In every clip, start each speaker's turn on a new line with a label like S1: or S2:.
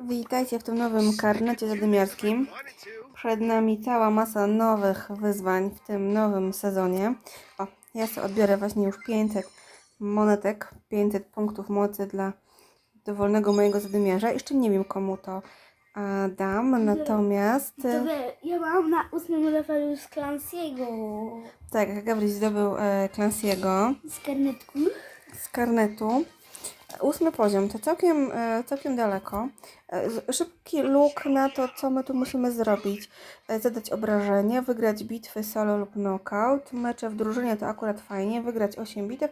S1: Witajcie w tym nowym karnecie zadymiarskim. Przed nami cała masa nowych wyzwań w tym nowym sezonie. O, ja sobie odbiorę właśnie już 500 monetek, 500 punktów mocy dla dowolnego mojego zadymiarza. Jeszcze nie wiem komu to dam, natomiast
S2: To wie, ja mam na ósmym levelu z Clancy'ego.
S1: tak, Gabryś zdobył e, Clancy'ego
S2: Z karnetku.
S1: z karnetu. Ósmy poziom, to całkiem, e, całkiem daleko. E, Szybki look na to, co my tu musimy zrobić. E, Zadać obrażenie, wygrać bitwy solo lub knockout. Mecze w drużynie to akurat fajnie. Wygrać 8 bitew.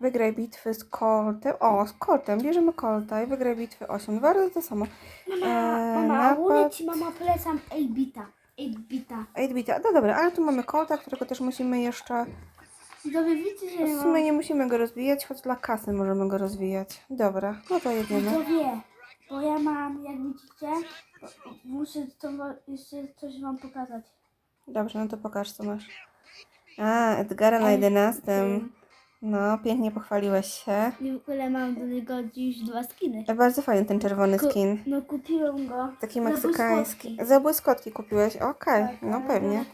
S1: Wygraj bitwy z Coltem. O, z Coltem. Bierzemy Colta i wygraj bitwy 8. Dwa razy to samo.
S2: Mama,
S1: E,
S2: mama,
S1: napad.
S2: ci mama polecam 8-bita. 8-bita.
S1: 8 bita. No dobra, ale tu mamy Colta, którego też musimy jeszcze...
S2: Wy wiecie, że
S1: W sumie nie musimy go rozwijać, choć dla kasy możemy go rozwijać. Dobra, no to jedziemy.
S2: To wie, bo ja mam, jak widzicie, muszę to wa- jeszcze coś wam pokazać.
S1: Dobrze, no to pokaż co masz. A, Edgara na
S2: Ej,
S1: 11.
S2: tym.
S1: No, pięknie pochwaliłeś się.
S2: I w ogóle mam do niego dziś dwa skiny.
S1: E, Bardzo fajny ten czerwony
S2: Ku-
S1: skin.
S2: No kupiłem go.
S1: Taki
S2: za
S1: meksykański. Za błyskotki kupiłeś? Okej,
S2: Tak,
S1: no
S2: ale
S1: pewnie.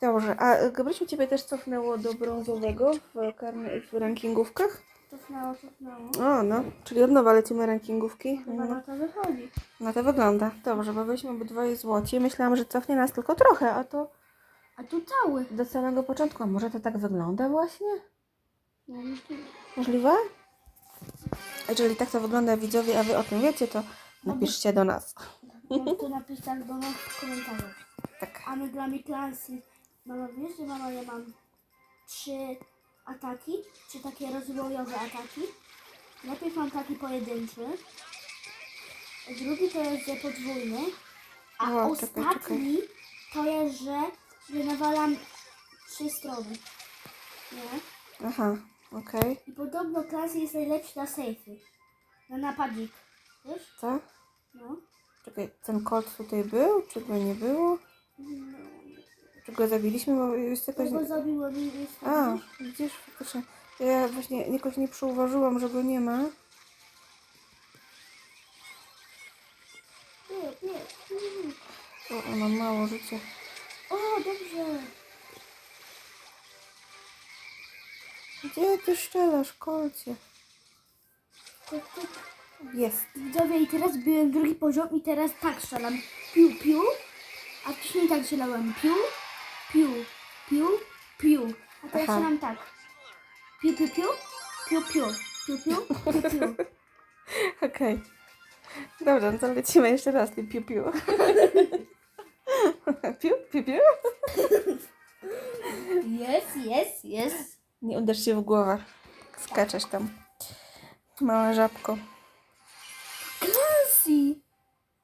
S1: Dobrze, a Gabrysiu Ciebie też cofnęło do brązowego w, karny, w rankingówkach?
S2: Cofnęło, cofnęło.
S1: O, no, czyli od nowa lecimy rankingówki.
S2: Chyba
S1: No,
S2: na to wychodzi.
S1: no to wygląda. Dobrze, bo byliśmy obydwoje złoci. Myślałam, że cofnie nas tylko trochę, a to
S2: A tu cały.
S1: do samego początku. A może to tak wygląda właśnie?
S2: No, no tu.
S1: Możliwe? Jeżeli tak to wygląda widzowie, a wy o tym wiecie, to napiszcie do nas.
S2: Możecie napisać do nas w komentarzach.
S1: Tak.
S2: A my gramy klasy. Mama, wiesz, że mama, ja mam trzy ataki, trzy takie rozwojowe ataki. Najpierw mam taki pojedynczy, drugi to jest że podwójny, a
S1: O, czekaj,
S2: ostatni to jest, że, że nawalam trzy strony. Nie?
S1: Aha, okej.
S2: I podobno klasy jest najlepszy na safety. Na napadzik. Wiesz?
S1: Co?
S2: No.
S1: Czekaj, ten kot tutaj był, czy go nie było?
S2: no.
S1: Go zabiliśmy, bo jest jakoś...
S2: Tego zabiło mi jest
S1: A, widzisz, faktycznie. Ja właśnie jakoś nie przyuważyłam, że go nie ma.
S2: Nie, nie. nie.
S1: O, ona mało życia.
S2: O, dobrze.
S1: Gdzie ty strzelasz, kolcie? Jest.
S2: Widzowie, i teraz byłem drugi poziom i teraz tak strzelam. Piu, piu. A wcześniej tak strzelałem. Piu, piu, piu, piu. A teraz
S1: Aha.
S2: strzelam tak. Piu, piu, piu. Piu, piu. Piu, piu, piu, piu.
S1: Okej. Dobrze, no to lecimy jeszcze raz, ty piu piu. piu, piu, piu.
S2: Jest, jest, jest.
S1: Nie uderz się w głowę. Skaczesz tam. Mała żabko.
S2: Classy.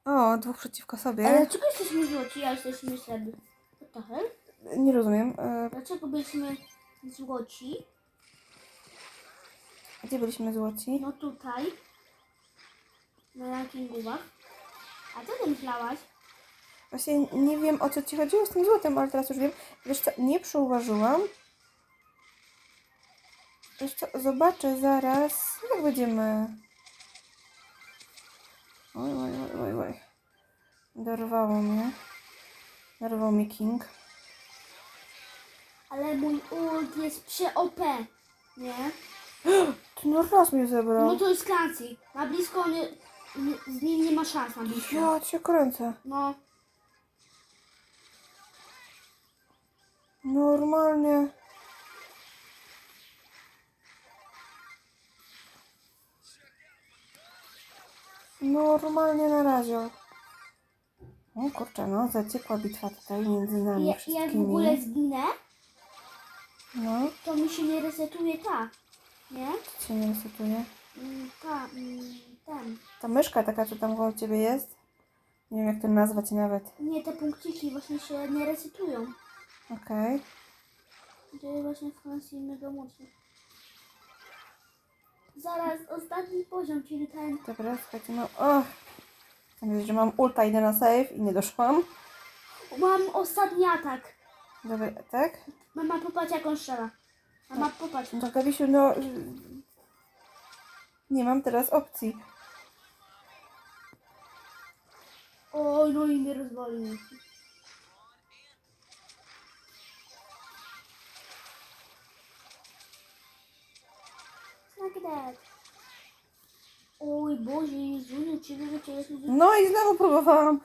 S1: O, dwóch przeciwko
S2: Ale
S1: sobie.
S2: dlaczego jesteśmy złoci, a jesteśmy średni? What the hell?
S1: Nie rozumiem. E,
S2: Dlaczego byliśmy złoci?
S1: Gdzie byliśmy złoci?
S2: No tutaj. Na rankingówach. A co ty myślałaś?
S1: Właśnie nie wiem o co ci chodziło z tym złotem, ale teraz już wiem. Wiesz co, nie przyuważyłam. Wiesz co, zobaczę zaraz, jak będziemy... Oj, oj, oj, oj, oj. Dorwało mnie. Dorwał mnie King.
S2: Ale mój ult jest przy OP. Nie?
S1: Ty no raz mnie zebrał.
S2: No to jest Clancy. Na blisko nie, z nim nie ma szans na blisko.
S1: Ja cię kręcę.
S2: No.
S1: Normalnie. Normalnie na razie. O kurczę, no zaciekła bitwa tutaj między nami
S2: I, jak w
S1: wszystkimi.
S2: ogóle zginę,
S1: No,
S2: to mi się nie resetuje ta. Nie?
S1: co się nie resetuje?
S2: Mm, Ta, mm, ten.
S1: Ta myszka taka, co tam koło ciebie jest? Nie wiem jak to nazwać nawet.
S2: Nie, te punkciki właśnie się nie resetują.
S1: Okej.
S2: To jest właśnie w Clancy mega mocno. Zaraz, ostatni poziom, czyli ten.
S1: Dobra, słuchajcie, no... O! Chcę powiedzieć, że mam ulta, idę na save i nie doszłam.
S2: Mam ostatni atak.
S1: Dobra, tak?
S2: Mama, popatrz jak on strzela. Mama, popatrz.
S1: No Gabisiu, no... Nie mam teraz opcji.
S2: Oj, no i mnie rozwalił. Look at that. Oj Boże, Jezu, ciebie do ciebie jest
S1: No i znowu próbowałam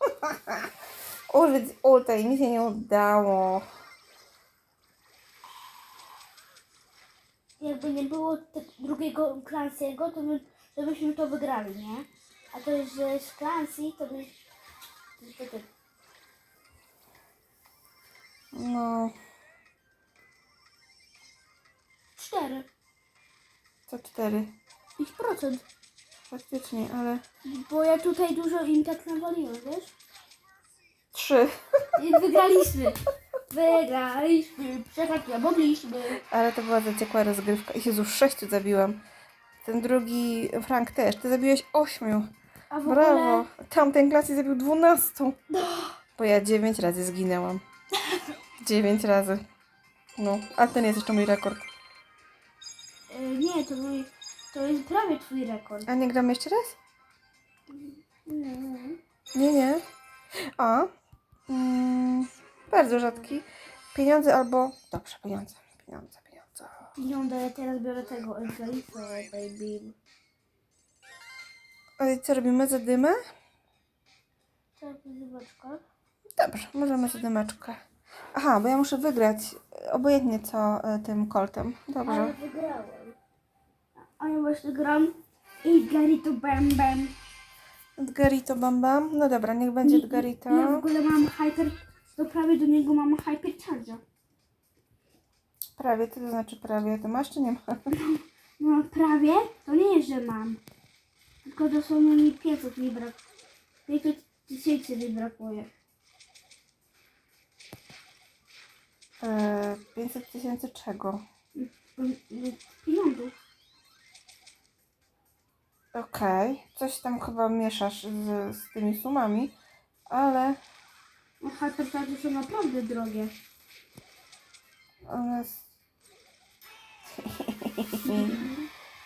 S1: użyć ulta i mi się nie udało.
S2: Jakby nie było te, drugiego Clancy'ego, to, by, to byśmy to wygrali, nie? A to jest, że jest Clancy, to by... To, to, to,
S1: No,
S2: cztery.
S1: co cztery.
S2: 5%.
S1: Faktycznie, ale
S2: Bo ja tutaj dużo im tak nawaliłem, wiesz?
S1: Trzy.
S2: I wygraliśmy. Wygraliśmy. Przepraszam, mogliśmy.
S1: Ale to była zaciekła rozgrywka. Jezu, sześciu zabiłam. Ten drugi Frank też. Ty zabiłeś ośmiu.
S2: A w
S1: Brawo.
S2: ogóle...
S1: Tamten klasy zabił dwunastu. Bo ja dziewięć razy zginęłam. Dziewięć razy. No, a ten jest jeszcze mój rekord.
S2: E, nie, to, mój, to jest prawie twój rekord.
S1: A nie gramy jeszcze raz?
S2: Nie, nie.
S1: Nie, nie. A. Mm, bardzo rzadki. Pieniądze albo. Dobrze, pieniądze. Pieniądze, pieniądze.
S2: Pieniądze, ja teraz biorę tego Elfleifa, baby.
S1: A co robimy? Zadymę?
S2: Tak, zobaczka.
S1: Dobrze, możemy zadymeczkę. Aha, bo ja muszę wygrać. Obojętnie co e, tym koltem.
S2: Ale
S1: Dobrze.
S2: wygrałem. A ja właśnie gram i Garito Bam Bam.
S1: Edgarito Bam Bam. No dobra, niech będzie Edgarito.
S2: Ja w ogóle mam hyper, to prawie do niego mam hyper charge.
S1: Prawie, to znaczy prawie. To masz czy nie masz?
S2: No prawie, to nie jest, że mam. Tylko dosłownie mi 500 mi brak. 500 tysięcy mi brakuje.
S1: E, 500 tysięcy czego?
S2: Mm, mm, Pieniądzów.
S1: Okej. Coś tam chyba mieszasz z, z tymi sumami, ale
S2: No hyper charge są naprawdę drogie.
S1: one...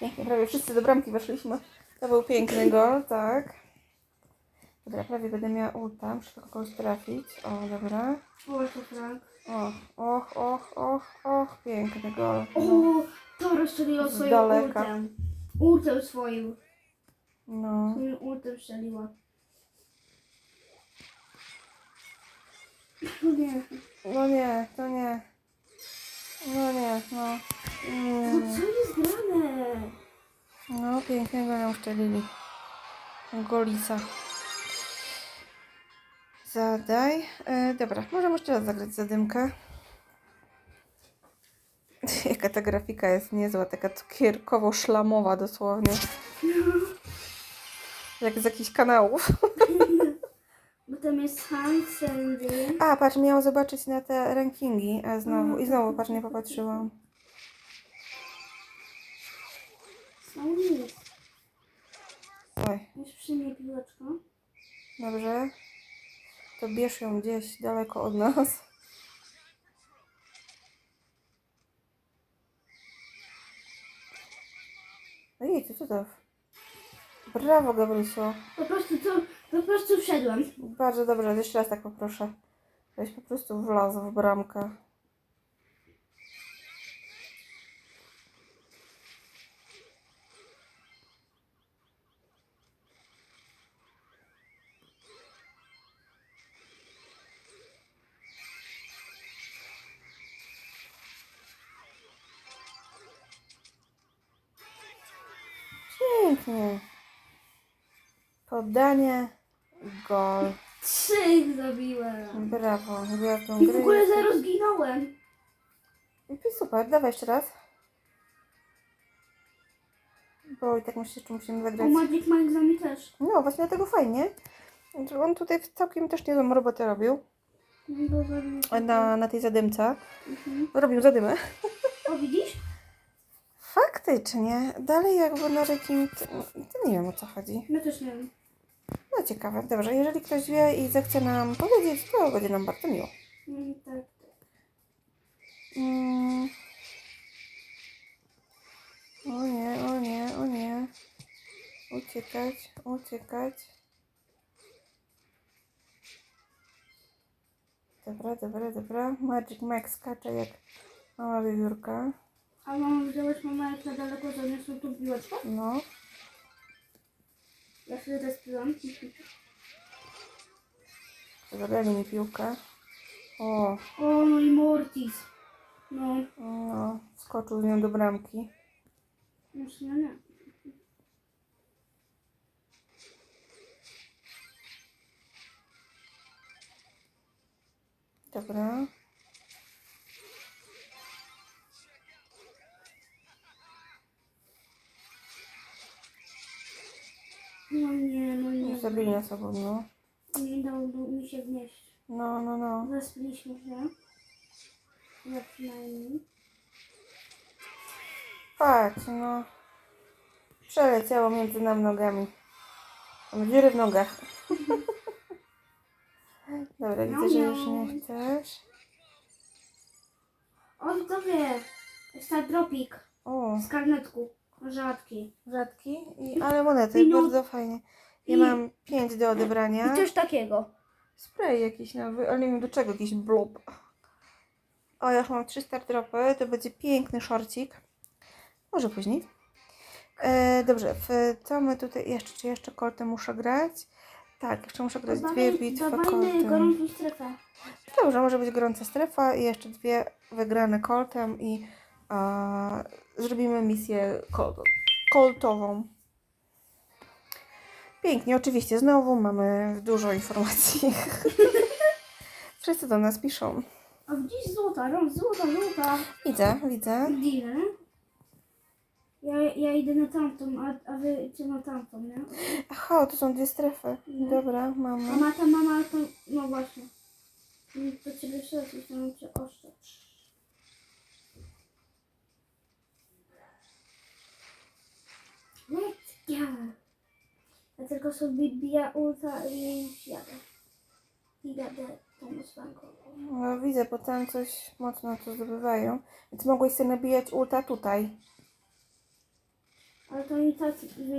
S1: Pięknie, prawie wszyscy do bramki weszliśmy. To był piękny gol, tak. Dobra, prawie będę miała ulta, muszę tylko kogoś trafić. O, dobra.
S2: O, to Frank.
S1: Och, och, och, och, och, piękny gol.
S2: O, to rozstrzeliło
S1: Z
S2: swoim
S1: daleka.
S2: ultem. Ultem swoim.
S1: No.
S2: Swoim ultem strzeliła. No nie.
S1: No nie, to nie. No nie, no.
S2: No
S1: Mm.
S2: co jest grane?
S1: No, pięknego ją uszczelili. Golisa. Zadaj. E, dobra, możemy jeszcze raz zagrać zadymkę. Jaka ta grafika jest niezła, taka cukierkowo-szlamowa dosłownie. Jak z jakichś kanałów.
S2: Bo tam jest Hans Sandy.
S1: A, patrz, miałam zobaczyć na te rankingi e, znowu. I znowu, patrz, nie popatrzyłam.
S2: No nic.
S1: Oj,
S2: Już przy mnie piłeczka.
S1: dobrze. To bierz ją gdzieś daleko od nas. Ojej, co to? Brawo, Gabrysiu.
S2: Po prostu to, po prostu wszedłem.
S1: Bardzo dobrze, jeszcze raz tak poproszę. Żebyś po prostu wlazł w bramkę. Pięknie. Podanie, gol.
S2: Trzy zabiłem.
S1: Brawo, gwiazdą
S2: I w ogóle zero zginąłem.
S1: I super, dawaj jeszcze raz. Bo i tak myślę, czy musimy
S2: O
S1: zagrać.
S2: Magic Mike z nami też.
S1: No, właśnie dlatego fajnie. że On tutaj całkiem też niezłą robotę robił.
S2: No, zabił.
S1: Na, na tej zadymce.
S2: Mhm.
S1: Robił zadymę.
S2: O widzisz?
S1: Faktycznie. Dalej jakby na jakim... To nie wiem o co chodzi.
S2: Ja też nie wiem.
S1: No ciekawe, dobrze. Jeżeli ktoś wie i zechce nam powiedzieć, to będzie nam bardzo miło.
S2: Mm, tak, tak.
S1: Mm. O nie, o nie, o nie. Uciekać, uciekać. Dobra, dobra, dobra. Magic Max skacze jak mała wiewiórka.
S2: A mam wziąłeś mama, jak za daleko zaniosła tu piłeczkę?
S1: No.
S2: Ja sobie też piłam.
S1: Zabrali mi piłkę. O,
S2: O, no i Mortis. No,
S1: no. Skoczył z nią do bramki.
S2: nie, nie.
S1: Dobra.
S2: No nie, no nie.
S1: Zabili nas obu, no.
S2: Nie dało mi się wnieść.
S1: No, no, no.
S2: Zespiliśmy się. Ja przynajmniej.
S1: Patrz, no. Przeleciało między nam nogami. Mam dziury w nogach. Dobra, widzę, że już nie chcesz.
S2: O, widzowie! Star Dropik
S1: O,
S2: z karnetku. Rzadki.
S1: rzadki, i, ale monety,
S2: Minut-
S1: bardzo fajnie. Ja
S2: i-
S1: mam pięć do odebrania.
S2: I coś takiego.
S1: Spray jakiś nowy, ale nie wiem do czego, jakiś blub. O, ja już mam trzy star dropy, to będzie piękny szorcik. Może później. E, dobrze, w co my tutaj jeszcze, czy jeszcze koltem muszę grać? Tak, jeszcze muszę grać dwie bitwy
S2: Dawajmy
S1: koltem.
S2: gorącą strefę.
S1: Dobrze, może być gorąca strefa i jeszcze dwie wygrane koltem i zrobimy misję kol, koltową. Pięknie, oczywiście, znowu mamy dużo informacji. Wszyscy do nas piszą.
S2: A gdzieś złota, no złota, złota.
S1: Widzę, widzę.
S2: Dealer. Ja, ja idę na tamtą, a, a wy idźcie na tamtą, nie?
S1: Aha, to są dwie strefy. Dobra,
S2: A
S1: mamy.
S2: ma ta mama to, no właśnie. To ciebie szedł, to cię. Let's go. Ja tylko sobie bija ulta i jadę. I jadę tą swanką.
S1: No, widzę, bo tam coś mocno tu zdobywają. Więc mogłeś sobie nabijać ulta tutaj.
S2: Ale to i tak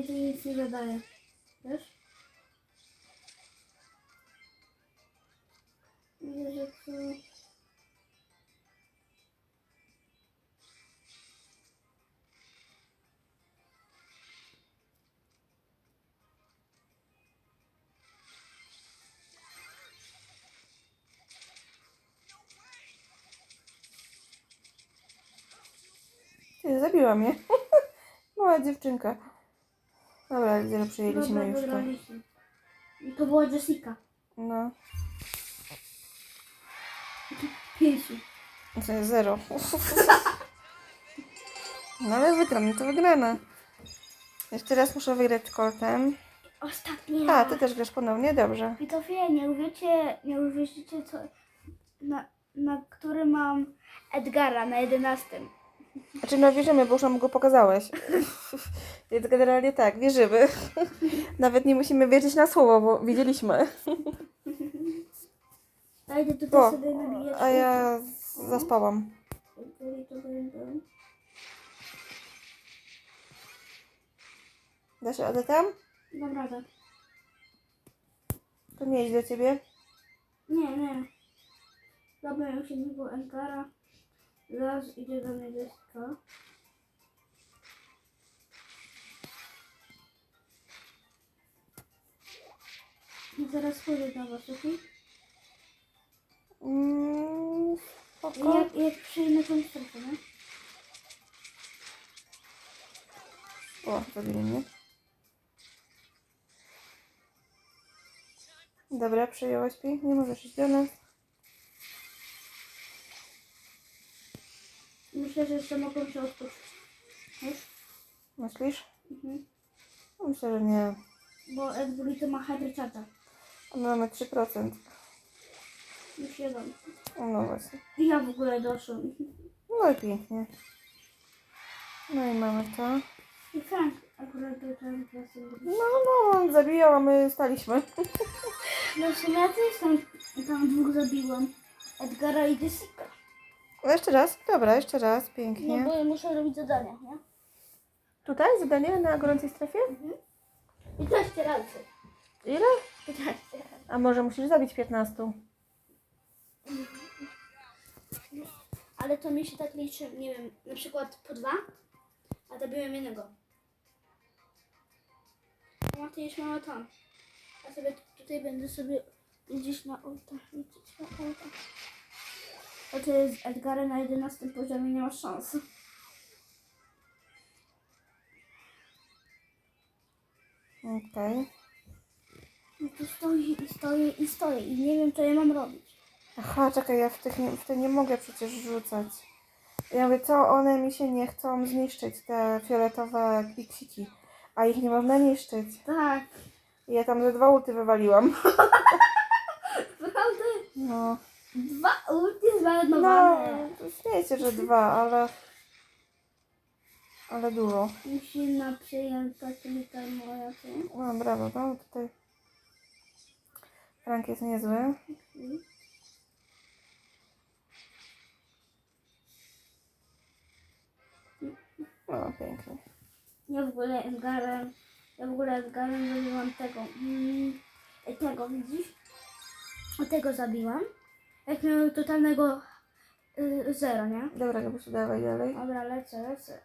S2: nic nie zadaje. Wiesz?
S1: Zabiła mnie. Mała dziewczynka. Dobra, widzę, że przyjęliśmy już to.
S2: to była Jessica.
S1: No,
S2: Pięciu.
S1: to jest zero. No ale wygrana, to wygrana. Jeszcze raz muszę wygrać koltem.
S2: Ostatni
S1: A, ty też grasz ponownie? Dobrze.
S2: Widzowie, nie uwierzycie, nie uwierzycie co, na, na który mam Edgara na jedenastym.
S1: Znaczy, no wierzymy, bo już nam go pokazałeś. Więc generalnie tak, wierzymy. Nawet nie musimy wierzyć na słowo, bo widzieliśmy.
S2: A idę tutaj
S1: O,
S2: sobie nabijać.
S1: a ja zaspałam. Da się Ade tam?
S2: Radę.
S1: To nie iść do ciebie.
S2: Nie, nie. Dobra, już jednego Edgara. Zaraz idzie do mnie Jessica. I zaraz pójdę do was, okej?
S1: Mm, spoko.
S2: Jak, jak przyjmę tą strefę, nie?
S1: O, mnie. Dobra, przyjęłaś pięknie, możesz iść do nas.
S2: Myślę, że jeszcze mogą się odpocząć. Wiesz?
S1: Myślisz?
S2: Mhm.
S1: No, Myślę, że nie.
S2: Bo Edbury to ma hypercharta.
S1: A my mamy 3%.
S2: Już jeden.
S1: O, No właśnie.
S2: I ja w ogóle doszłam.
S1: No i pięknie. No i mamy to.
S2: I Frank akurat do klasy.
S1: No, no, on zabijał, a my staliśmy.
S2: No w sumie ja też tam, tam dwóch zabiłam. Edgara i Jessica.
S1: No jeszcze raz? Dobra, jeszcze raz,
S2: No
S1: pięknie.
S2: bo ja muszę robić zadania, nie?
S1: Tutaj zadanie na gorącej strefie?
S2: 15 razy.
S1: Ile?
S2: 15 razy.
S1: A może musisz zabić 15?
S2: ale to mi się tak liczy, nie wiem, na przykład po dwa, a dobiłem jednego. Mama, ty już mama tam. Ja sobie tutaj będę sobie gdzieś na ołtarz na ołtarz. To jest Edgary na 11 poziomie, nie masz szans.
S1: Okej.
S2: No tu stoi i stoi i stoi i nie wiem, co ja mam robić.
S1: Aha, czekaj, ja w, tych nie, w te nie mogę przecież rzucać. Ja mówię, co one mi się nie chcą zniszczyć, te fioletowe piksiki. A ich nie można niszczyć.
S2: Tak,
S1: I Ja tam ze dwa ulty wywaliłam.
S2: naprawdę?
S1: No.
S2: Dwa ulty
S1: No,
S2: zmarnowane.
S1: to śmiejecie, że dwa, ale... Ale dużo.
S2: Silna przyjęta, czyli ta moja tu.
S1: No, brawo, no tutaj... Frank jest niezły. No, pięknie.
S2: Ja w ogóle Edgarem, ja w ogóle Edgarem zabiłam tego, mm, tego widzisz? Tego zabiłam. Jak miał totalnego y, zero, nie?
S1: Dobra, Gabusiu, dawaj dalej.
S2: Dobra, lecę, lecę.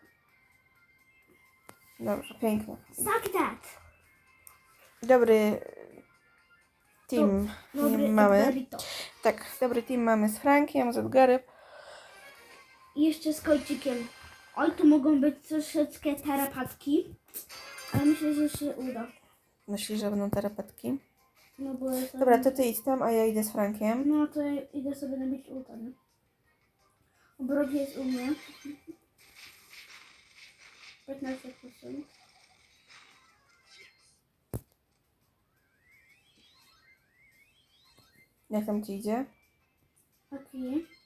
S1: Dobrze, pięknie.
S2: Suck that!
S1: Dobry team
S2: Dobry
S1: mamy.
S2: Edgarito.
S1: Tak, dobry team mamy z Frankiem, z Edgarem.
S2: I jeszcze z kojcikiem. Oj, tu mogą być troszeczkę terapatki, ale myślę, że się uda.
S1: Myślisz, że będą terapetki?
S2: No bo jest
S1: Dobra, to ty idź tam, a ja idę z Frankiem.
S2: No to ja idę sobie nabić ulta, nie? Obrot jest u mnie. 15%.
S1: Jak tam ci idzie?
S2: Podłączyć.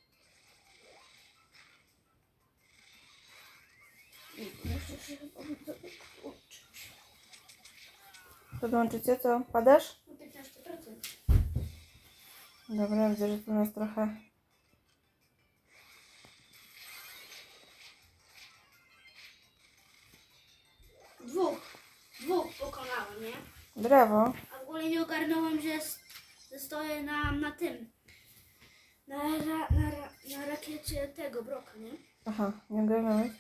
S1: Podłączycie, co? Padasz?
S2: 15%.
S1: Dobra, widzę, że tu nas trochę...
S2: Dwóch. Dwóch pokonałem, nie?
S1: Brawo.
S2: A w ogóle nie ogarnąłem, że, s- że stoję na, na tym. Na, ra, na, ra, na rakiecie tego broka, nie?
S1: Aha, nie ogarnąłeś?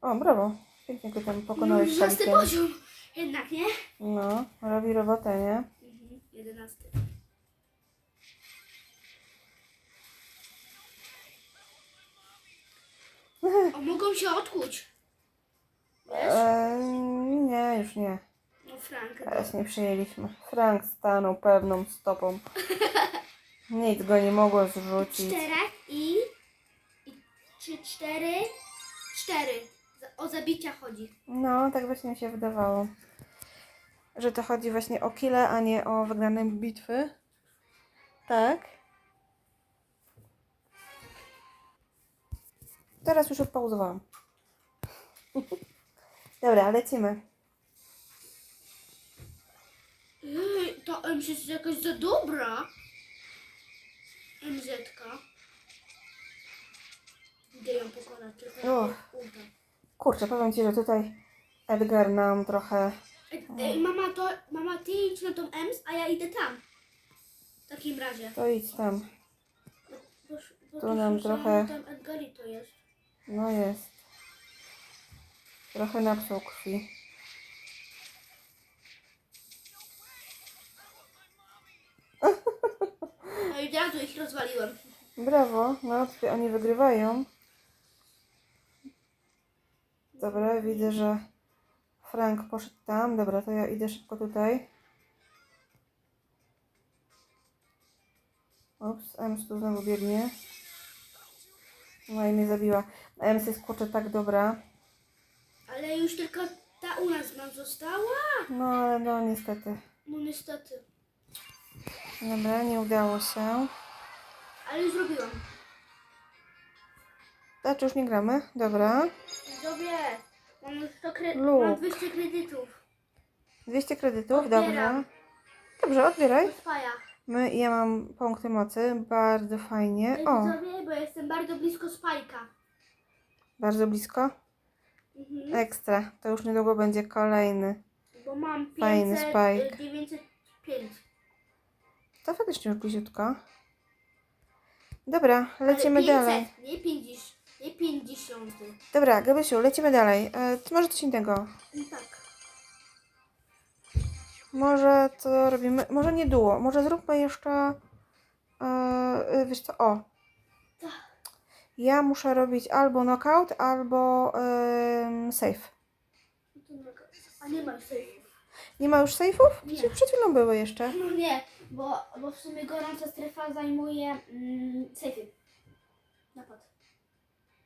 S1: O, brawo. Pięknie go tam pokonałeś
S2: No, 12
S1: szalikiem.
S2: poziom. Jednak, nie?
S1: No, robi robotę, nie?
S2: Mhm, 11. O, mogą się odkuć. Wiesz?
S1: Eee, nie, już nie.
S2: No Frank.
S1: Teraz nie przyjęliśmy. Frank stanął pewną stopą. Nic go nie mogło zrzucić.
S2: Czterech i, i trzy, cztery, cztery. O zabicia chodzi.
S1: No, tak właśnie mi się wydawało. Że to chodzi właśnie o kile, a nie o wygrane bitwy. Tak. Teraz już odpauzowałam. Dobra, lecimy.
S2: Ej, ta MZ jest jakaś za dobra. MZ-ka. Idę ją pokonać, tylko nie uda.
S1: Kurczę, powiem Ci, że tutaj Edgar nam trochę...
S2: Ej, ej, mama, to, mama, ty idź na tą EMS, a ja idę tam. W takim razie.
S1: To idź tam.
S2: Bo, bo
S1: Tu nam
S2: słyszałam,
S1: trochę-
S2: Tam Edgarito jest.
S1: No jest. Trochę napsuł krwi.
S2: No i od razu ich rozwaliłem.
S1: Brawo, no tutaj oni wygrywają. Dobra, widzę, że Frank poszedł tam. Dobra, to ja idę szybko tutaj. Ups, Ems tu znowu biegnie. No i mnie zabiła. Ems jest kurczę tak dobra.
S2: Ale już tylko ta u nas nam została.
S1: No ale no niestety.
S2: No niestety.
S1: Dobra, nie udało się.
S2: Ale zrobiłam.
S1: Znaczy już nie gramy? Dobra.
S2: Dobrze. Mam już 100 kre...
S1: Luk.
S2: Mam 200 kredytów.
S1: 200 kredytów,
S2: Odbieram.
S1: dobrze. Dobrze, odbieraj.
S2: Spaja.
S1: My, ja mam punkty mocy, bardzo fajnie. O,
S2: widzowie, bo jestem bardzo blisko spajka.
S1: bardzo blisko.
S2: Mhm.
S1: Ekstra, to już niedługo będzie kolejny.
S2: Bo mam
S1: Fajny
S2: 500,
S1: spike.
S2: y, 905.
S1: To faktycznie już bliziutko. Dobra, lecimy
S2: Ale 500,
S1: dalej.
S2: Nie 50, nie 50.
S1: Dobra, Gabysiu, lecimy dalej. E, to może coś innego.
S2: Tak.
S1: Może co robimy? Może nie duo. Może zróbmy jeszcze. E, e, wiesz co? O.
S2: Tak.
S1: Ja muszę robić albo knockout, albo em, save.
S2: To. A nie masz sejfów.
S1: Nie ma już safe'ów?
S2: Nie.
S1: Przecież Przed chwilą były jeszcze.
S2: No nie, bo, bo w sumie gorąca strefa zajmuje mm, sejfy. Napad.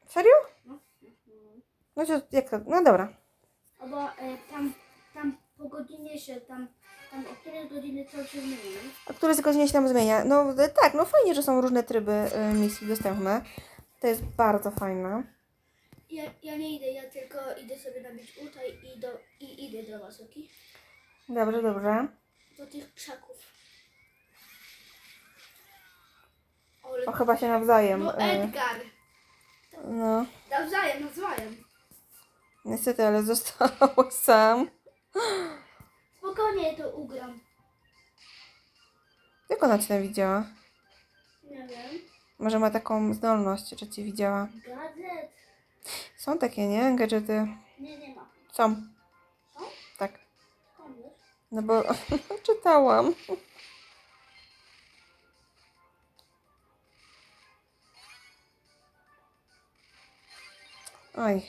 S1: Serio?
S2: No.
S1: To jak to? No dobra.
S2: No bo e, tam, tam po godzinie się, tam, tam o której godziny to się zmieni. nie?
S1: A który z godzin się tam zmienia? No e, tak, no fajnie, że są różne tryby e, misji dostępne. To jest bardzo fajne.
S2: Ja, ja nie idę, ja tylko idę sobie nabić ulta i, do, i idę do was, okej?
S1: Dobrze, dobrze.
S2: Do tych krzaków. Ale,
S1: O, chyba się nawzajem.
S2: no
S1: e,
S2: Edgar!
S1: No,
S2: Nawzajem, nawzajem.
S1: niestety, ale został sam.
S2: Spokojnie to ugram.
S1: Jak ona cię widziała?
S2: Nie wiem.
S1: Może ma taką zdolność, że cię widziała.
S2: Gadżet?
S1: Są takie, nie? Gadżety.
S2: Nie, nie ma.
S1: Są.
S2: Są?
S1: Tak.
S2: Skąd wiesz?
S1: No bo czytałam. Oj,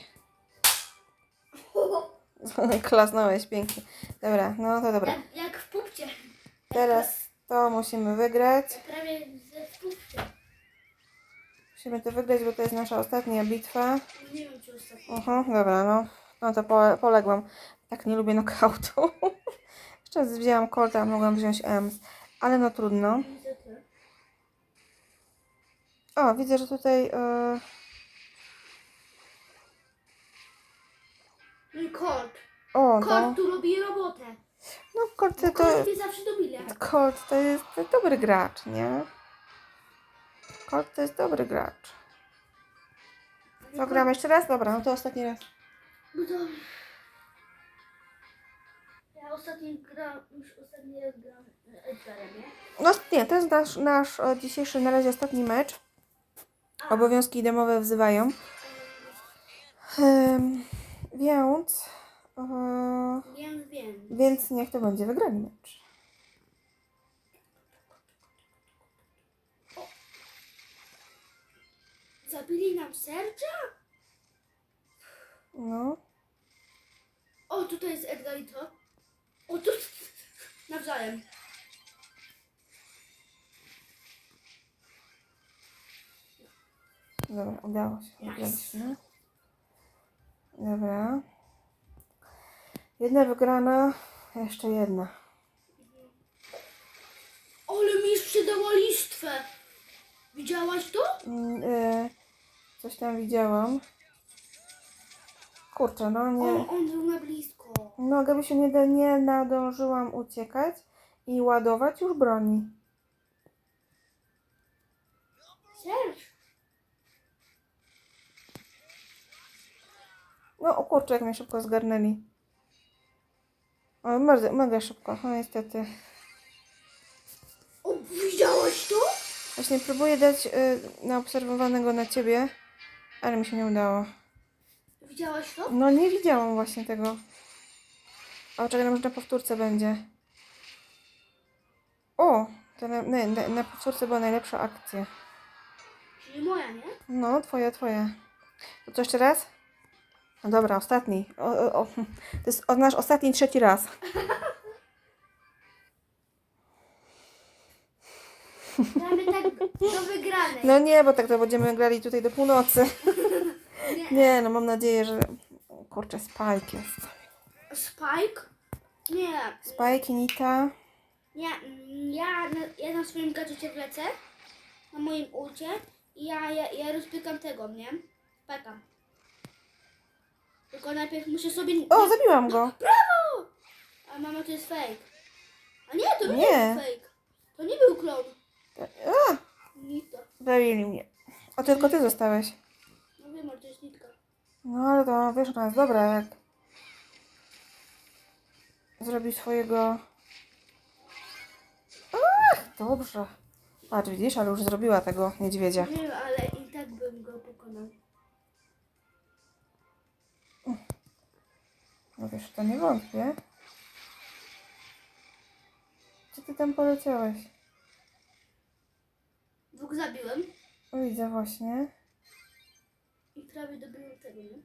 S1: klasnąłeś pięknie. Dobra, no to dobra.
S2: Jak, jak w pupcie.
S1: Teraz to musimy wygrać.
S2: Prawie ze w pupcie.
S1: Musimy to wygrać, bo to jest nasza ostatnia bitwa.
S2: Nie wiem, czy ostatnio.
S1: Mhm, dobra, no. No to po, poległam. Tak nie lubię knockoutu. Jeszcze wzięłam Colta, mogłam wziąć Ems. Ale no trudno. O, widzę, że tutaj... e,
S2: Colt.
S1: o, no.
S2: Tu robi robotę.
S1: No Colt to...
S2: Colt jest zawsze do
S1: to jest dobry gracz, nie? Colt to jest dobry gracz. Co, gram jeszcze raz? Dobra, no to ostatni raz.
S2: No to... Ja ostatni gram, już ostatni raz gram Edgarem, nie?
S1: No nie, to jest nasz, nasz dzisiejszy na razie ostatni mecz. Obowiązki domowe wzywają. Em, więc...
S2: Wiem, wiem.
S1: więc niech to będzie wygrany mecz.
S2: Zabili nam sercza?
S1: No.
S2: O, tutaj jest Edgar i to. O, tu... Nawzajem.
S1: Dobra, udało się. Wygraliśmy. Dobra. Jedna wygrana, jeszcze jedna.
S2: Ale mi sprzedała listwę. Widziałaś to?
S1: Mm, y, coś tam widziałam. Kurczę, no nie.
S2: O, on był na blisko.
S1: No, gdyby się nie, da- nie nadążyłam uciekać i ładować już broni.
S2: Sercz.
S1: No, o kurczę, jak mnie szybko zgarnęli. O, mega, mega szybko, no niestety.
S2: O, widziałaś to?
S1: Właśnie próbuję dać y, na obserwowanego na ciebie, ale mi się nie udało.
S2: Widziałaś to?
S1: No, nie widziałam właśnie tego. O, czekaj, no może na powtórce będzie. O, to na, na, na, na powtórce była najlepsza akcja.
S2: Czyli moja, nie?
S1: No, twoja, twoja. To co jeszcze raz? No dobra, ostatni. O, o, o. To jest nasz ostatni, trzeci raz.
S2: Mamy tak do wygranej.
S1: No nie, bo tak to będziemy grali tutaj do północy.
S2: Nie.
S1: Nie, no mam nadzieję, że... Kurczę, Spike jest.
S2: Spike? Nie.
S1: Spike Nita.
S2: Nie, mm, ja na, ja na swoim gadżecie wlecę, na moim ulcie i ja, ja, ja rozpykam tego, nie? Pekam. Tylko najpierw muszę sobie...
S1: O, zabiłam go.
S2: Brawo! A mama to jest fake. A nie, to nie,
S1: Nie.
S2: był fake. To nie był klon.
S1: A,
S2: Nitka.
S1: zabili mnie. O, tylko ty zostałeś.
S2: No wiem, ale to jest nitka.
S1: No ale to, wiesz, ona jest dobra, jak zrobi swojego... Ach, Dobrze. Patrz, widzisz, ale już zrobiła tego niedźwiedzia.
S2: Wiem, ale i tak bym go pokonał.
S1: No wiesz, to nie wątpię. Czy ty tam poleciałeś?
S2: Dwóch zabiłem
S1: O, Widzę właśnie.
S2: i prawie dobiłem tego, nie?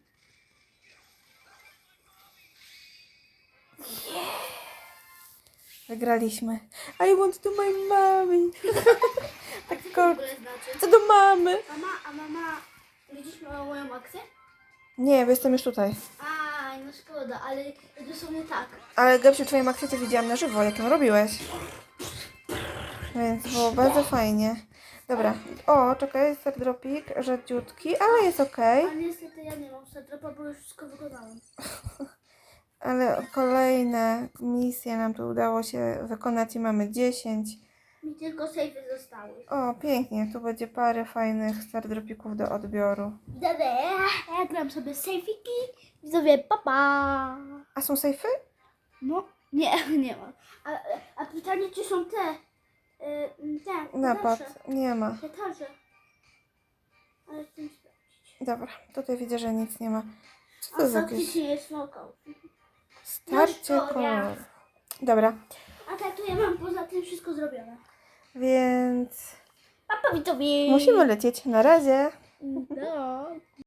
S1: Wygraliśmy. I want to my mommy. tak
S2: Co to w
S1: kor...
S2: ogóle znaczy?
S1: Co do mamy?
S2: Mama, a mama, widzisz moją akcję?
S1: Nie, bo jestem już tutaj.
S2: A, no szkoda, ale dosłownie tak.
S1: Ale Gabsiu, twoją akcję to widziałam na żywo, jak ją robiłeś. Więc było bardzo fajnie. Dobra. O, czekaj, jest dropik, rzadziutki, ale jest okej.
S2: A niestety ja nie mam setropa, bo już wszystko wykonałam.
S1: Ale kolejne misje nam tu udało się wykonać i mamy 10.
S2: Mi tylko sejfy zostały.
S1: O, pięknie, tu będzie parę fajnych stardropików do odbioru.
S2: Dobra, ja gram sobie sejfiki. Widzowie, papa.
S1: A są sejfy?
S2: No, nie, nie ma. A, a pytanie, czy są te, y, te,
S1: Napad.
S2: tarcze?
S1: Nie ma.
S2: Te tarcze. Ale chcę sprawdzić.
S1: Dobra, tutaj widzę, że nic nie ma. Co to
S2: A
S1: za jakieś
S2: jest knockout.
S1: starcie kolorów? Dobra,
S2: A tak to ja mam poza tym wszystko zrobione.
S1: Więc
S2: Papa widzowie.
S1: musimy lecieć. Na razie.
S2: No.